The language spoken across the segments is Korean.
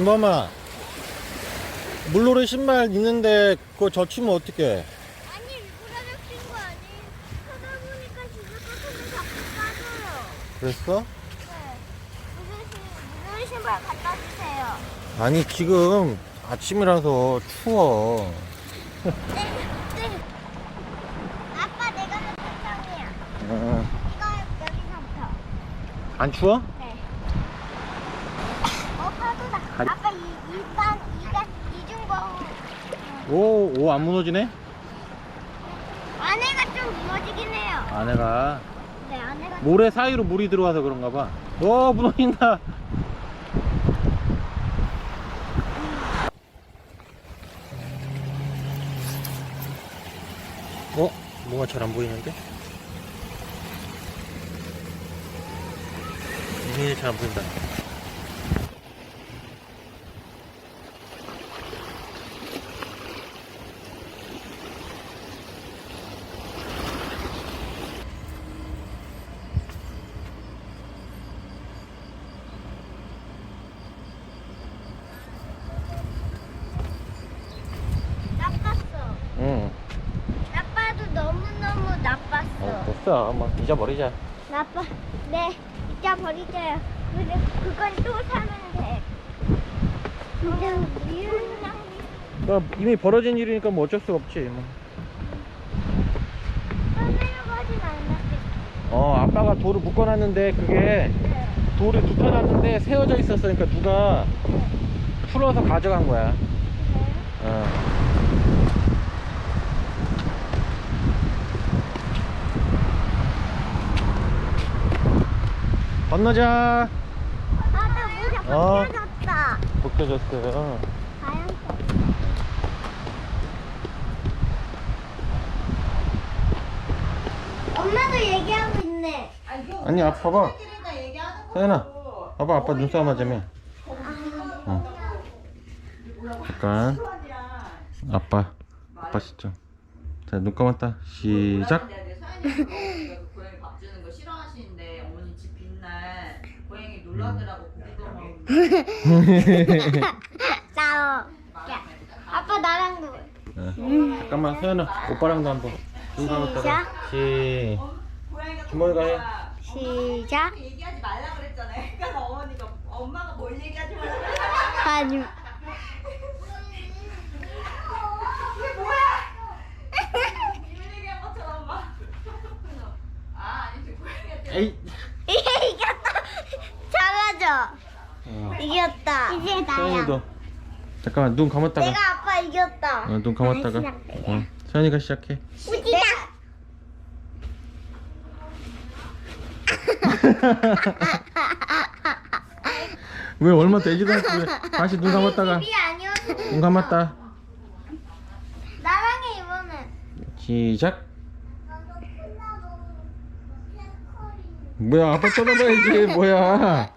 김범아 물놀이 신발 있는데 그거 젖히면 어떡해 아니 일부러 젖힌 거 아니에요. 하다 보니까 진짜 가끔은 자꾸 빠져요. 그랬어? 네. 무슨 신 무슨 신발 갖다 주세요. 아니 지금 아침이라서 추워 네. 네. 아빠 내가 편이야. 어, 이거 여기서부터. 안 추워? 아빠 이 일단 이가 이중거 오오 안 무너지네? 안에가 좀 무너지긴 해요. 안에가 네 안에가 모래 사이로 물이 들어와서 그런가 봐. 오 무너진다. 어? 뭐가 잘 안 보이는데? 이게 잘 안 보인다. 나빴어. 응. 나빠도 너무 너무 나빴어. 어, 됐어. 뭐 잊어버리자. 나빠. 네, 이자 버리자요. 근데 그건 또 사면 돼. 근데 미운 낭비. 그러니까 이미 벌어진 일이니까 뭐 어쩔 수가 없지. 뭐. 떠내려고 하진 않았겠지. 어, 아빠가 돌을 묶어놨는데 그게 네. 돌을 눕혀놨는데 세워져 있었으니까 누가 풀어서 가져간 거야. 네. 어. 건너자. 아, 나 물이 어. 벗겨졌다. 벗겨졌어요. 하얀색. 엄마도 얘기하고 있네. 아니, 아빠 봐봐. 서연아, 봐봐, 아빠 눈싸움 하자며. 어. 잠깐. 아빠, 아빠 시점. 자, 눈 감았다. 시작. 고양이 밥 주는 거 싫어하시는데 어머니 집 빈날 고양이 놀라더라고 고기도 먹고 싸워. 야, 아빠 나랑 놀. 어. 잠깐만, 서연아, 오빠랑도 한번. 눈 감았다가. 시. 주머니가 해. 시작. 얘기하지 말라 그랬잖아요. 그러니까 어머니가 엄마가 뭘 얘기하지 말라 그랬 아니. 이게 뭐야? 이런 얘기한 것처럼 막. 아 아니지 고양이한테 에이. 이겼다. 잘하죠. 어. 이겼다. 이제 서연이도. 잠깐만, 눈 감았다가. 내가 아빠 이겼다. 어, 눈 감았다가. 어. 서연이가 시작해. 우지다. 왜 얼마 되지도 않고 왜 다시 눈 감았다가 집이. 눈 감았다 나랑 해 이번엔. 시작 뭐야 아빠 쳐다봐야지 뭐야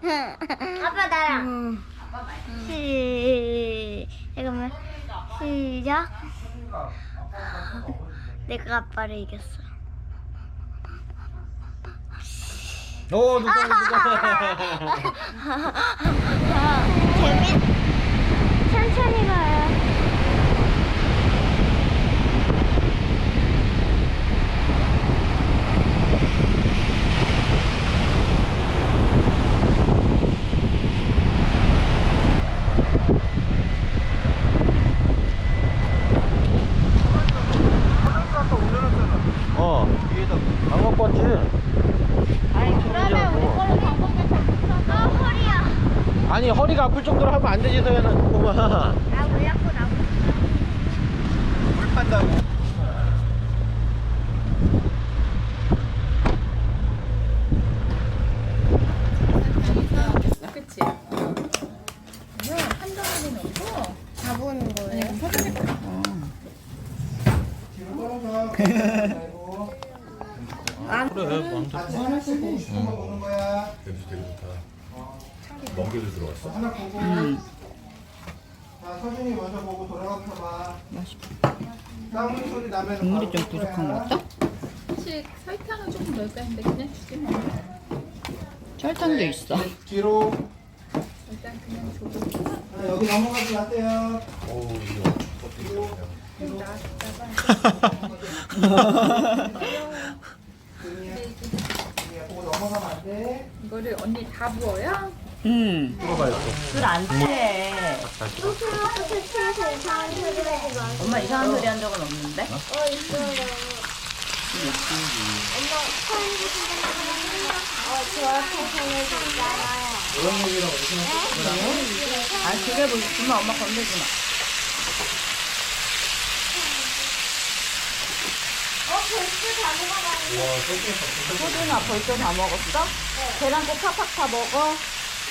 아빠 나랑. 시. 잠깐만. 시작. 내가 아빠를 이겼어. 오눈 감아 눈 감아 재밌. 천천히 가요. 어 안 갖고 왔지 아니 그러면 우리 걸로 방법을 잘 못하고. 어 허리야. 아니 허리가 아플 정도로 하면 안 되지 서연아 나왜 자꾸 나고. 물 판다고 그치? 다 보는 거예요? 그래 먹는 거야. 냄새 되게 좋다. 먼 길로 들어왔어? 하나 보고. 자, 서준이 먼저 보고 돌아가면서 봐. 맛있다. 땀 소리 나면 국물이 좀 부족한 것 같죠? 사실 설탕을 조금 넣을까 했는데 그냥 주지 뭐. 설탕도 있어. 뒤로 일단 그냥 줘. 자, 여기 넘어가지 마세요. 어우 이거 껍데기 조용히야. 조용히야. 보고 넘어가면 안 돼. 이거를 언니 다 부어요? 음. 풀어봐요 술안 취해. 또 술먹고 취해서 이상한 소리 하지 마. 엄마 이상한 소리 한 적은 없는데? 어, 있어요. 엄마, 사인도 생각하면 어, 저한테 전해줬잖아요. 이런 얘기랑 무슨 아, 그게 뭐 있으면 엄마 건들지 마. 어, 벌써 다 먹어봤는데. 소준아 벌써 다 먹었어? 계란 꼭 팍팍 다 먹어.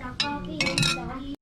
แล้วก็พี่น้อง